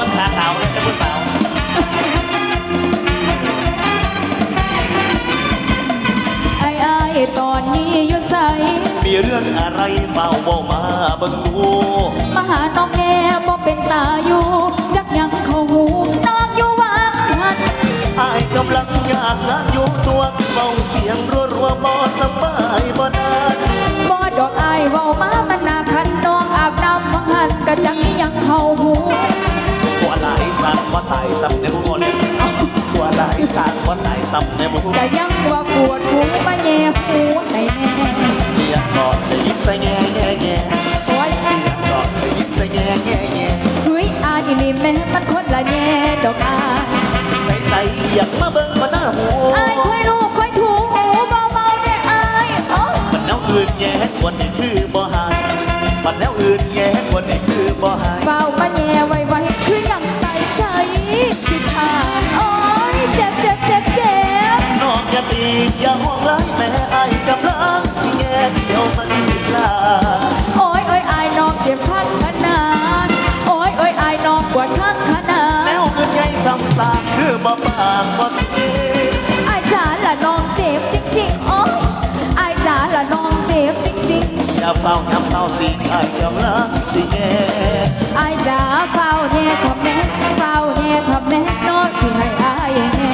มันขาขาวเลยจะพูดเปล่าไอ้ไอ้ตอนนี้อยู่ใสมีเรื่องอะไรเฝ้าบอกมาเบิ่งดูมาหาน้องแน่บ่เป็นตาอยู่จักยังเขาหูน้องอยู่ว่างนันอ้กำลังอยากงานอยู่ตัวเฝ้า นบ่ตายซ้ำในหมดก็ยังว่าปวดหูมาแย่หูให้แน่เมียก็ได้ยินแต่แง่แง่แง่โอ้ยเมียก็ได้ยินแต่แง่แง่แง่เฮ้ยอายนี่แม่มันคนละแย่ดอกอายใส่ใส่อยากมาเบิ่งมาหน้าหูอายค่อยลูกค่อยถูหูเบาๆได้อายโอ้มันแนวอื่นแง่กว่านี้คือบ่หายมันแนวอื่นแง่กว่านี้คือบ่หายเฝ้ามาแย่ไว้ากคือบ่ปากบ่ตีอายจ๋าละน้องเจ็บจริงๆโอ้ยอายจ๋าละน้องเจ็บจริงอย่าเฝ้าย้ำเฝ้าตีอายกำลังสิแง่ๆอายจ๋าเฝ้าแย่ทำแม่เฝ้าแย่ทำแม่น้องสิให้อายแย่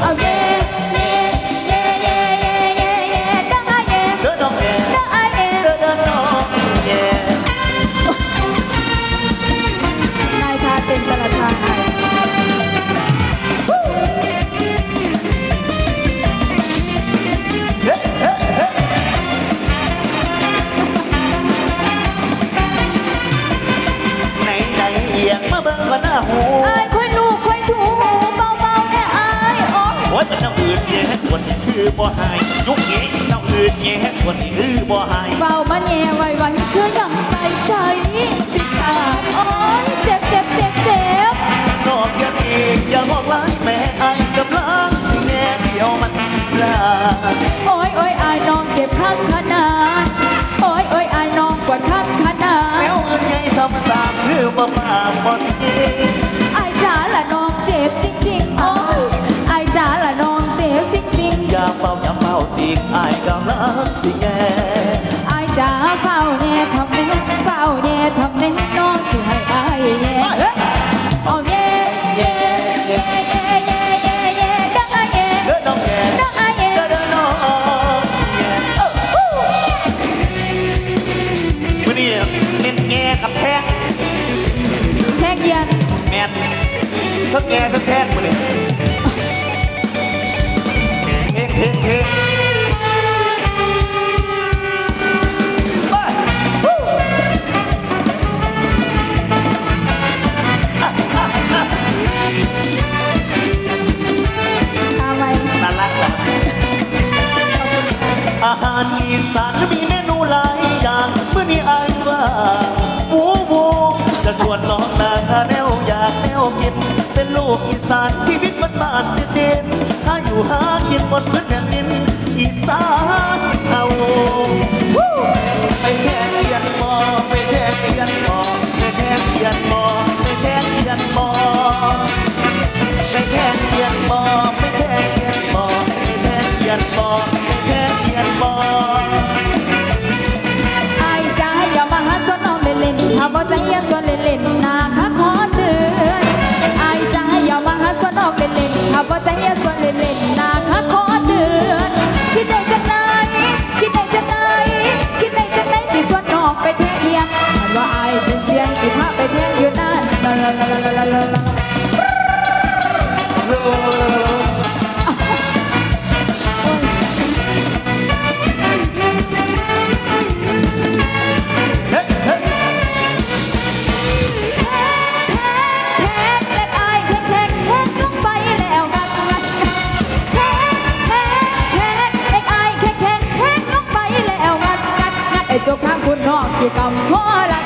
เอาแย่ อ้ยมันน้ำอื่นแย่คนนี้คือบ่หายยุคนี้น้ำอื่นแย่คนนี้คือบ่หายเฝ้ามาแย่ไว้ไว้คือยังไปใจสิขาดโอ้ยเจ็บเจ็บเจ็บเจ็บนอกอย่าตีอย่าบอกล้ายแม่ไอ้กำลังแง่เดียวมันลาโอ้ยโอ้ยไอ้น้องเจ็บข้างขนาด อายกำลังสิแง่ๆอายจ๋าเฝ้าแน่ทำแน่เฝ้าแน่ทำแน่น้องสิให้อายแย่เอ้ยเอาแย่แย่แย่แย่แย่แย่แย่ดังอายแย่เด้อน้องแง่ดังอายแย่เด้อเด้อน้องแง่เอ้อมื้อนี้เน้นแง่กับแท้งแทกเยียนแม่นทั้งแง่ทั้งแท้งมื้อนี้เฮ้งเฮ้งเฮ้ บนพื้นแผ่นดินอีสาน สิกำขอรัก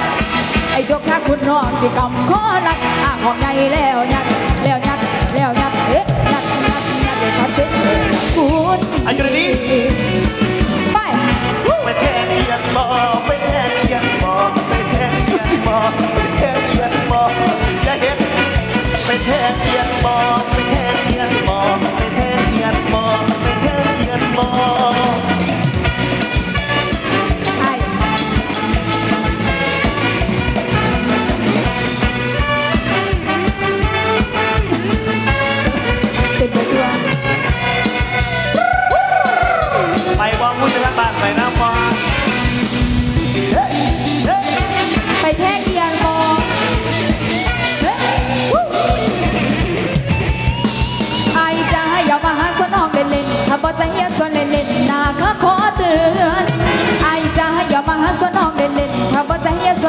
ไอ้จกทางคุณน้องสิกำขอรักอะของใหญ่แล้วยักแล้วยักแล้วยักเอ๊ะยักยัก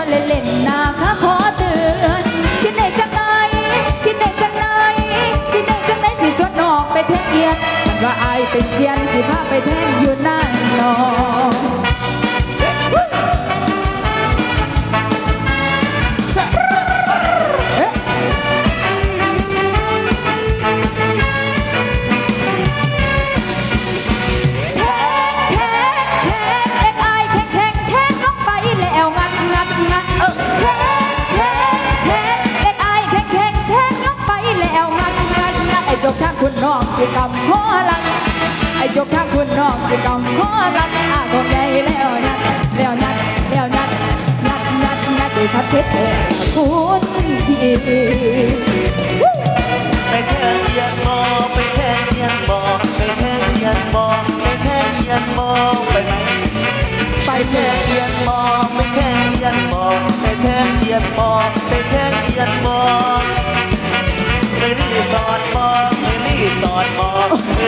เล่นเล่นๆนาข้าขอเตือนคิดได้จังไหนคิดได้จังไหนคิดได้จังไหนสิสวนนอกไปแทงเอียดฉันว่าอายเป็นเซียนสิพาไปแทงอยู่นั่นนอง สิกำหัวลังไอ้เจกข้างคุณน้องสิกำหัวลังอาของใหญ่แล้วนัดแล้วนัดแล้วนัดนัดนัดนัดด้วยพัดเพชรคุณพี่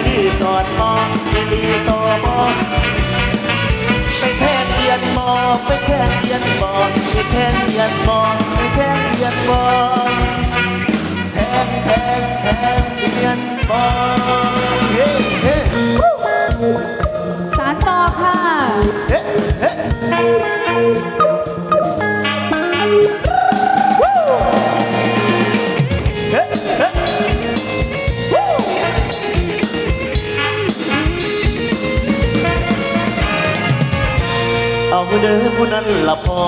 รีสอดมอไปรีสอร์ทมอไปแค่เรียนมองไปแค่เรียนมองไปแค่เรียนมองไปแค่เรียนมองแทงแทงแทงเรียนมอง ผู้นั้นละพอ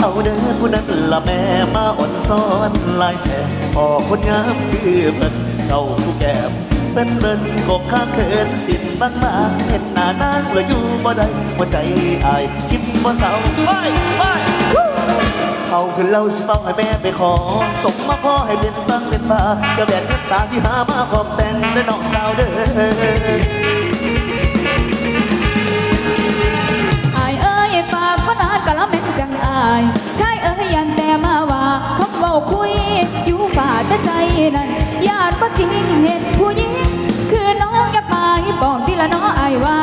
เอาเด้อผู้นั้นละแม่มาอ่อนซ้อนลายแผ่พอคนงามคือเพิ่นเจ้าผู้แก้มเป็นเดินกบข้าเขินสินบางมาเห็นหน้านางแล้วอยู่บ่ได้หัวใจอายคิดบ่เศร้าไปไปเขาคือเราสิเฝ้าให้แม่ไปขอสมมาพ่อให้เป็นฟังเป็นฟ้ากระแบนเงินตาที่หามาขอบแต่งและน้องสาวเด้ออ จริงเห็นผู้หญิง คือน้องอยากไปบอกทีละน้องไอว่า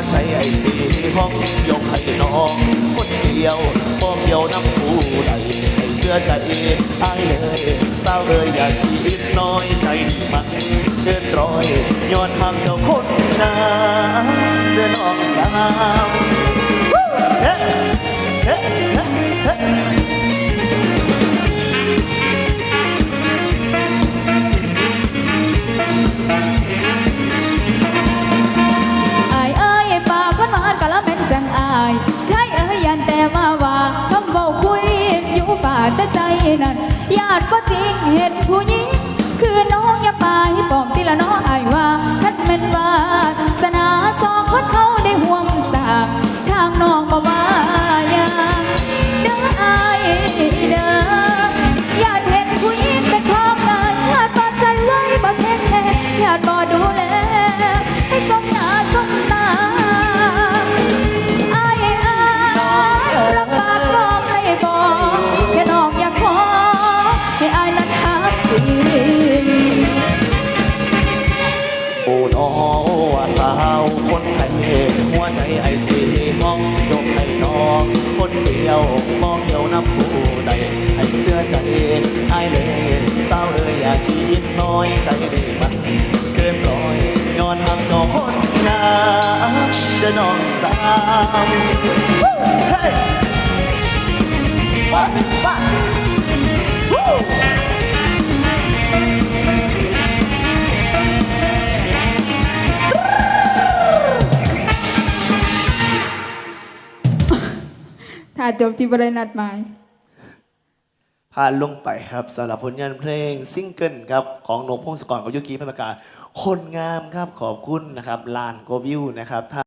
วใจไอ้สีห้องยกให้น้องคนเดียวบ่เกี่ยวน้ำผู้ใดให้เชื่อใจอายเลยสาเลยอย่าคิดน้อยใจมันเดินรอยย้อนทางเจ้าคนนาเดินออกสาว จริงเห็นผู้หญิง คือน้องอย่าไปบอกทีละน้องอายว่าท่านแม่นว่าสนาสองคนเขาได้ห่วงสากทางน้องบ่ว่ายังเด้ออายเด้อญาติเห็นผู้หญิงเป็นของงานญาติบ่ใจไว้บ่เทคแคร์ญาติบ่ดูแล เดียวนับผู้ใดให้เสื้อใจไอเลยเศร้าเลยอย่าคิดน้อยใจได้มันเกินร้อยย้อนหักจอคนนาเดินน้องสาวเฮ้ยว้าว้าวู้ อาจบที่บริณัดหมายผ่านลงไปครับสำหรับผลงานเพลงซิงเกิลครับของโหนพงศกรกับยุกีพันธกาศคนงามครับขอบคุณนะครับลานโกวิวนะครับ